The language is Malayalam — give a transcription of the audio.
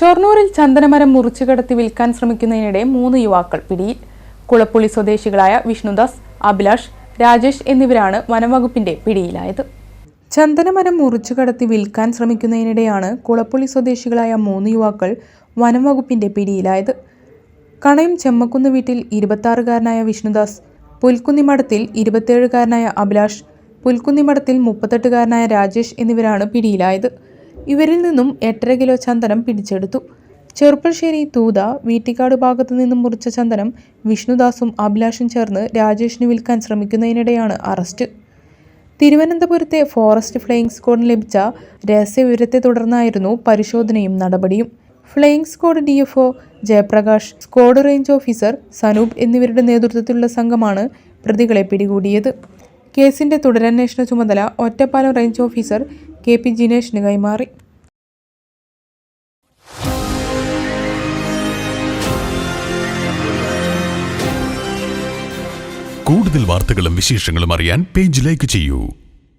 ഷൊർണൂരിൽ ചന്ദനമരം മുറിച്ചു കടത്തി വിൽക്കാൻ ശ്രമിക്കുന്നതിനിടെ മൂന്ന് യുവാക്കൾ പിടിയിൽ. കുളപ്പുള്ളി സ്വദേശികളായ വിഷ്ണുദാസ് അഭിലാഷ് രാജേഷ് എന്നിവരാണ് വനംവകുപ്പിന്റെ പിടിയിലായത്. ചന്ദനമരം മുറിച്ചു കടത്തി വിൽക്കാൻ ശ്രമിക്കുന്നതിനിടെയാണ് കുളപ്പുള്ളി സ്വദേശികളായ മൂന്ന് യുവാക്കൾ വനംവകുപ്പിന്റെ പിടിയിലായത്. കണയും ചെമ്മക്കുന്ന് വീട്ടിൽ ഇരുപത്താറുകാരനായ വിഷ്ണുദാസ് പുൽക്കുന്നിമഠത്തിൽ ഇരുപത്തേഴുകാരനായ അഭിലാഷ് പുൽക്കുന്നിമഠത്തിൽ മുപ്പത്തെട്ടുകാരനായ രാജേഷ് എന്നിവരാണ് പിടിയിലായത്. ഇവരിൽ നിന്നും എട്ടര കിലോ ചന്ദനം പിടിച്ചെടുത്തു. ചെറുപ്പശ്ശേരി തൂത വീട്ടിക്കാട് ഭാഗത്തു നിന്നും മുറിച്ച ചന്ദനം വിഷ്ണുദാസും അഭിലാഷും ചേർന്ന് രാജേഷിന് വിൽക്കാൻ ശ്രമിക്കുന്നതിനിടെയാണ് അറസ്റ്റ്. തിരുവനന്തപുരത്തെ ഫോറസ്റ്റ് ഫ്ലൈയിങ് സ്ക്വാഡിന് ലഭിച്ച രഹസ്യവിവരത്തെ തുടർന്നായിരുന്നു പരിശോധനയും നടപടിയും. Flying squad D F O Jayaprakash squad range officer Sanoop എന്നിവരുടെ നേതൃത്വത്തിലുള്ള സംഘമാണ് പ്രതികളെ പിടികൂടിയത്. കേസിന്റെ തുടരന്വേഷണ ചുമതല Ottapalam range officer K P ജിനേഷിന് കൈമാറി. കൂടുതൽ വാർത്തകളും വിശേഷങ്ങളും അറിയാൻ പേജ് ലൈക്ക് ചെയ്യൂ.